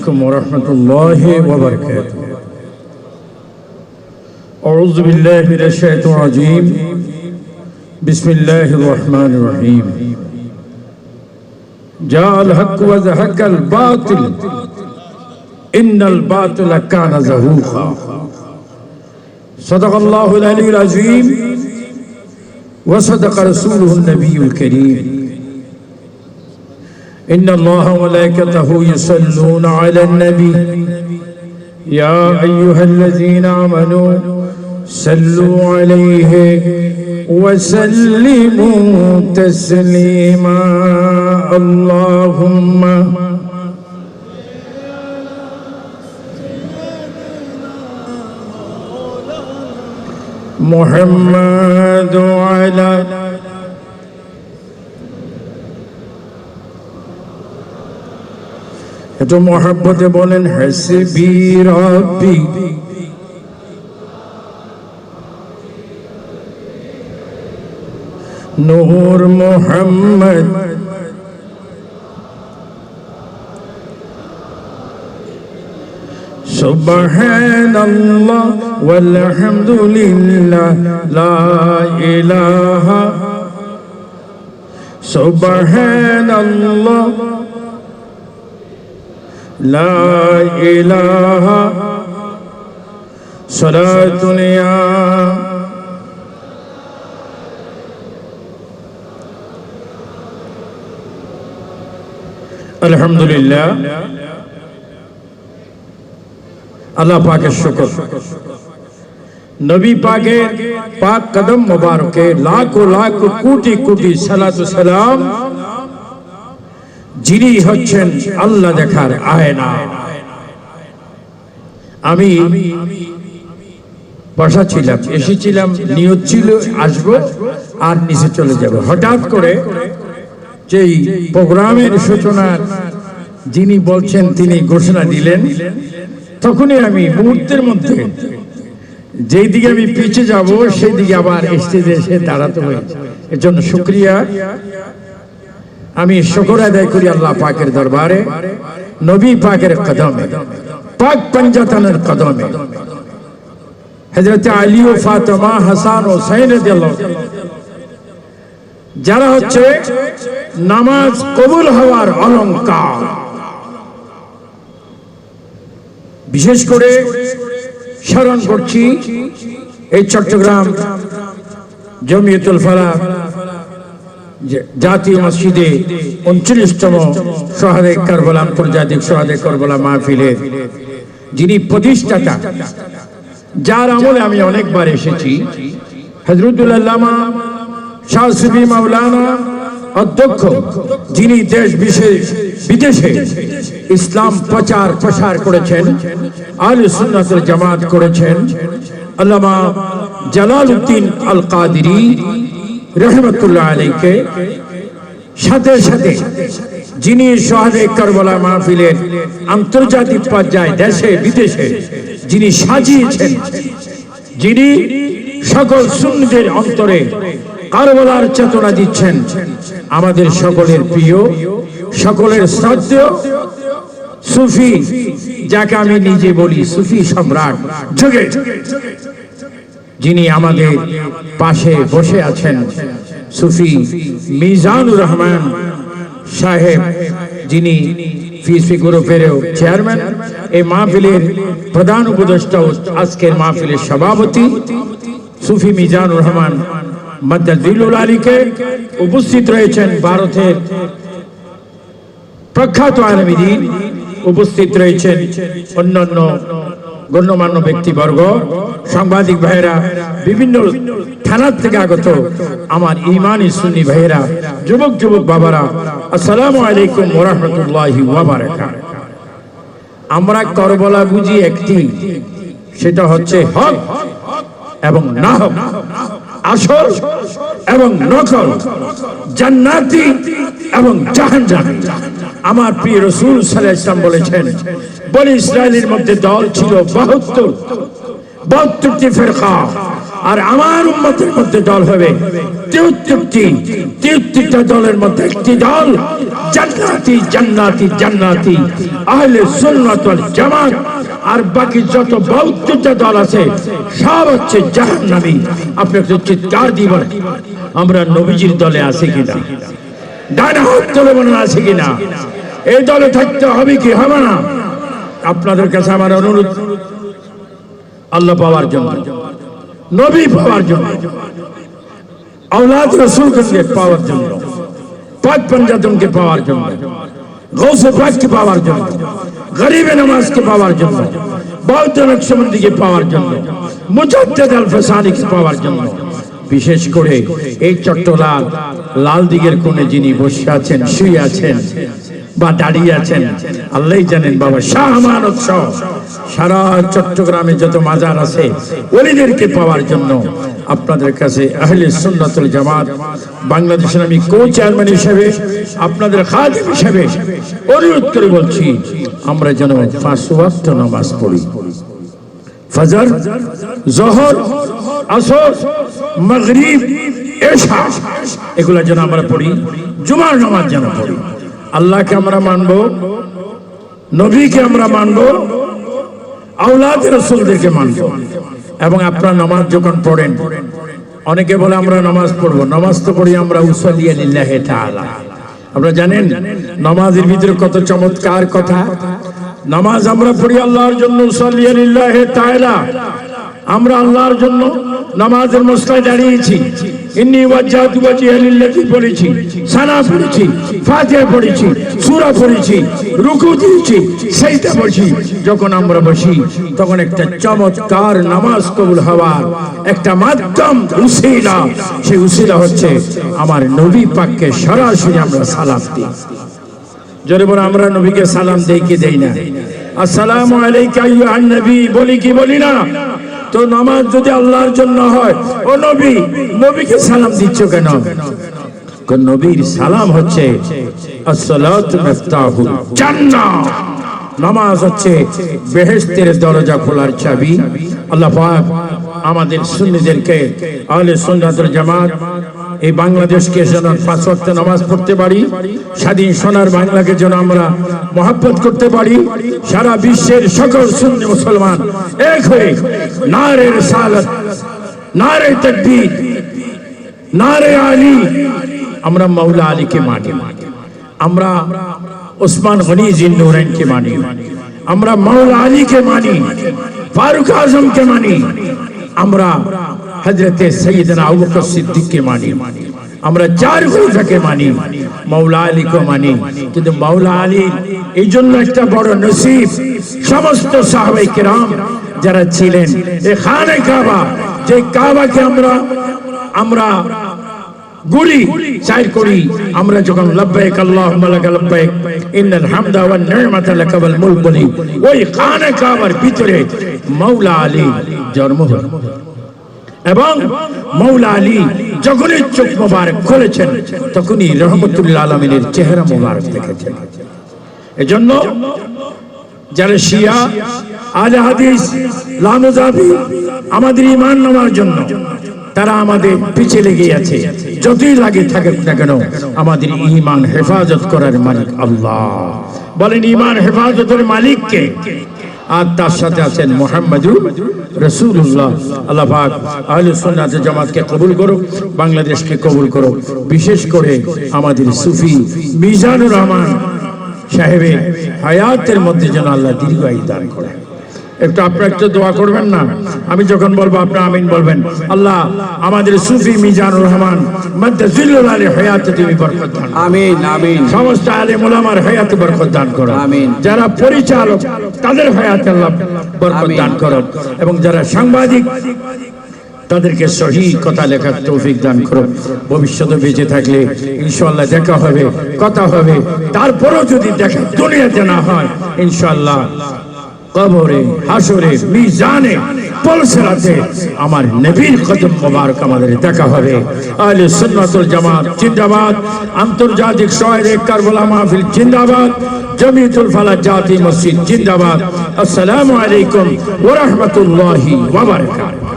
عليكم ورحمة الله وبركاته. أعوذ بالله من الشيطان الرجيم. بسم الله الرحمن الرحيم. جاء الحق وزهق الباطل. إن الباطل كان زهوقا. صدق الله العلي العظيم. وصدق رسوله النبي الكريم. إن الله وملائكته يصلون على النبي. يا أيها الذين آمنوا صلوا عليه وسلموا تسليما. اللهم محمد وعلى একটু মহাব্বতে বলেন হাসবি রব্বি নূর মোহাম্মদ سبحان الله والحمد لله لا إله سبحان الله لا إله صلاة يا আলহামদুলিল্লাহ আল্লাহ পাকের শুকর নবী পাকের পাক কদম মোবারকে লাখো লাখ কোটি কোটি সালাতু সালাম যিনি হচ্ছেন আল্লাহ দেখার আয়না। আমি বসা ছিলাম, এসেছিলাম নিয়ত ছিল, আসব আর নিচে চলে যাব। হঠাৎ করে যেই প্রোগ্রামের সূচনার যিনি বলছেন তিনি ঘোষণা দিলেন, তখনই আমি মুহূর্তের মধ্যে যেই দিকে আমি পিছিয়ে যাব সেই দিকে আবার স্টেজে এসে দাঁড়াতে হয়েছে। এর জন্য শুক্রিয়া। আমি শুকর আদায় করি আল্লাহ পাকের দরবারে, নবী পাকের কদমে, পাক পঞ্জাতনের কদমে। হজরত আলী ও ফাতেমা, হাসান ও সাইন যারা হচ্ছে নামাজ কবুল হওয়ার অলঙ্কার বিশেষ করে স্মরণ করছি এই চট্টগ্রাম জমিয়তুল ফালা জাতীয় মসজিদে উনত্রিশতম সোহাদে কারবলা আন্তর্জাতিক সোহাদে কারবলা মাহফিলের যিনি প্রতিষ্ঠাতা, যার আমলে আমি অনেকবার এসেছি। হজরতুল্লামা শাহসুফি মাওলানা অধ্যক্ষ, যিনি দেশ বিশেষ বিদেশে ইসলাম প্রচার প্রসার করেছেন আল সুন্নাতের জামাত করেছেন। আল্লামা জালাল উদ্দিন আল কাদিরি রহমতুল্লাহ আলীকে সাথে সাথে যিনি সোহাদে কারবালা মাহফিলের আন্তর্জাতিক পর্যায়ে দেশে, বিদেশে যিনি সাজিয়েছেন, যিনি সকল সুন্নিদের অন্তরে কারবালার চেতনা দিচ্ছেন, আমাদের সকলের প্রিয়, সকলের শ্রদ্ধেয় সুফি, যাকে আমি নিজে বলি সুফি সম্রাট যুগে যিনি আমাদের পাশে বসে আছেন, সুফি মিজানুর রহমান সাহেব, যিনি ফিসি গ্রুপেরও চেয়ারম্যান, এই মাহফিলের প্রধান উপদেষ্টা আজকের মাহফিলের সভাপতি, সুফি মিজানুর রহমান মদ্দাজিলুল আলীকে উপস্থিত রয়েছেন ভারতের প্রখ্যাত আলমীদিন উপস্থিত রয়েছেন অন্যান্য গণ্যমান্য ব্যক্তিবর্গ, সাংবাদিক ভাইয়েরা, বিভিন্ন থানার থেকে আগত আমার ইমানি সুন্নি ভাইয়েরা, যুবক যুবক বাবারা, আসসালামু আলাইকুম ওরহমতুল্লাহ আমরা করবলা বুঝি একটি, সেটা হচ্ছে হক এবং না হক, আসল এবং নকল, জান্নাতি এবং জাহান জাহান আমার প্রিয় রসুল আলাইহি বলেছেন বনি ইসরায়েলের মধ্যে দল ছিল 72 72টি ফিরকা। আর আমার উম্মতের মধ্যে দল হবে 73টি 73টা দলের মধ্যে একটি দল জান্নাতি জান্নাতি জান্নাতি, আহলে সুন্নাত জামাত। আর বাকি যত বৌদ্ধ দল আছে, সব হচ্ছে জাহান্নামী। আপনি একটু চিৎকার দিবেন আমরা নবীজির দলে আছি কিনা? ডানা হাত তুলে মনে আছে কিনা? এই দলে থাকতে হবে কি হবে না? আপনাদের কাছে আমার অনুরোধ, আল্লাহ পাওয়ার জন্য, নবী পাওয়ার জন্য, আওলাদ রসুলকে পাওয়ার জন্য পাক পঞ্জাতনকে পাওয়ার জন্য, গৌসে পাককে পাওয়ার জন্য, গরিবে নামাজকে পাওয়ার জন্য বৌদ্ধ নকশবন্দিকে পাওয়ার জন্য, মুজাদ্দেদ আল ফেসানিকে পাওয়ার জন্য। বিশেষ করে এই চট্টলাল, লাল দিগের কোণে যিনি বসে আছেন, শুয়ে আছেন বা দাঁড়িয়ে আছেন আল্লাহ জানেন বাবা, শাহ আমানত সহ সারা চট্টগ্রামে যত মাজার আছে, ওলিদেরকে পাওয়ার জন্য আপনাদের কাছে আহলে সুন্নাতুল জামাত, বাংলাদেশের আমি কো চেয়ারম্যান হিসেবে, আপনাদের খাদিম হিসেবে অনুরোধ করে বলছি, আমরা যেন পাঁচ ওয়াক্ত নামাজ পড়ি। ফজর, জহর, আসর, মাগরিব, এশা, এগুলা যেন আমরা পড়ি, জুমার নামাজ যেন পড়ি। আল্লাহকে আমরা মানবো, নবীকে আমরা মানবো আউলাদ রসুলদেরকে মানবো। এবং আপনার নামাজ যখন পড়েন, অনেকে বলে আমরা নামাজ পড়ব, নামাজ তো পড়ি আমরা উসলিয়া লিল্লাহে তাআলা। আপনারা জানেন, নামাজের ভিতরে কত চমৎকার কথা? নামাজ আমরা পড়ি আল্লাহর জন্য উসলিয়া লিল্লাহে তাআলা। আমরা আল্লাহর জন্য নামাজের মশলায় দাঁড়িয়েছি। ইন্নি ওয়াজ্জাহতু ওয়াজহিয়া লিল্লাযী পড়েছি সানা পড়েছি, ফাতিহা পড়েছি, সূরা পড়েছি, রুকু দিয়েছি সেইটা পড়ছি। যখন আমরা বসি, তখন একটা চমৎকার নামাজ কবুল হওয়ার একটা মাধ্যম, উসিলা। সেই উসিলা হচ্ছে আমার নবী পাককে সরাসরি আমরা সালাম দিই। জোরে বলে, আমরা নবীকে সালাম দেই কি দেই না? আসসালামু আলাইকা আইয়ুহান নবী, বলি কি বলি না? তো নামাজ যদি আল্লাহর জন্য হয়, ও নবী, নবীকে সালাম দিচ্ছ কেন? নবীর সালাম হচ্ছে নামাজ হচ্ছে বেহেস্তের দরজা খোলার চাবি। আল্লাহ আমাদের সুন্নিদেরকে, আহলে সুন্নাতুল জামাত এই বাংলাদেশকে যেন পাঁচ ওয়াক্ত নামাজ পড়তে পারি, স্বাধীন সোনার বাংলাকে যেন আমরা মহাব্বত করতে পারি, সারা বিশ্বের সকল সুন্নি মুসলমান এক হয়ে নারে সালত, নারে তকবীর, নারে আলী, আমরা মৌলা আলীকে মানি, আমরা ওসমান গনি জিন্নুরাইনকে মানি, আমরা মৌলা আলীকে মানি, ফারুক আজমকে মানি, আমরা হজরতে সৈয়দনা আবু বকর সিদ্দিককে মানি। আমরা চার খলিফাকে মানি মৌলা আলীকে মানি। কিন্তু মৌলা আলী এই জন্য একটা বড় নসিব, সমস্ত সাহাবাই কিরাম যারা ছিলেন এ খানে কাবা, যে কাবাকে আমরা আমরা গুলি চাই করি, আমরা যখন লব্বাইক আল্লাহুম্মা লাকা লব্বাইক, ইন্নাল হামদা ওয়ান নি'মাতা লাকা ওয়াল মুলক বলি, ওই খানে কাবার ভিতরে মাওলা আলী জন্ম হল। এবং মৌলা আলী যখনই চোখ মোবারক খুলেছেন তখনই রহমতুল্লাহ আলমিনের চেহারা মোবারক দেখেছেন। এজন্য যারা শিয়া আজ হাদিস আমাদের ইমান নেওয়ার জন্য তারা আমাদের পিছে লেগে আছে, যতই লাগে থাকুক না কেন আমাদের ইমান হেফাজত করার মালিক আল্লাহ। বলেন ইমান হেফাজতের মালিককে। আর তার সাথে আছেন মোহাম্মদুর রসুল্লাহ আল্লাহ পাক আহলে সুন্নাত জামাতকে কবুল করো বাংলাদেশকে কবুল করো বিশেষ করে আমাদের সুফি মিজানুর রহমান সাহেবের হায়াতের মধ্যে যেন আল্লাহ দীর্ঘায়ু দান করে। একটু আপনার একটু দোয়া করবেন না? আমি যখন বলব আপনার আমিন বলবেন। আল্লাহ আমাদের সুফি মিজানুর রহমান মধ্যে আলী হায়াতে তুমি বরকত দান আমিন আমিন। সমস্ত আলেম ওলামার হায়াতে বরকত দান করো। আমিন। যারা পরিচালক তাদের হায়াতে আল্লাহ বরকত দান করো এবং যারা সাংবাদিক তাদেরকে সহি কথা লেখার তৌফিক দান করো ভবিষ্যতে বেঁচে থাকলে ইনশাল্লাহ দেখা হবে কথা হবে। তারপরও যদি দেখা দুনিয়াতে না হয় ইনশাল্লাহ কবরে হাসরে মিজানে পলসরাতে আমার নবীর কদম মোবারক আমাদের দেখা হবে। আহলে সুন্নাতুল জামাত জিন্দাবাদ। আন্তর্জাতিক শহরে কারবালা মাহফিল জিন্দাবাদ। জমিয়তুল ফালাহ জাতি মসজিদ জিন্দাবাদ আসসালামু আলাইকুম ওয়া রাহমাতুল্লাহি ওয়া বারাকাতুহু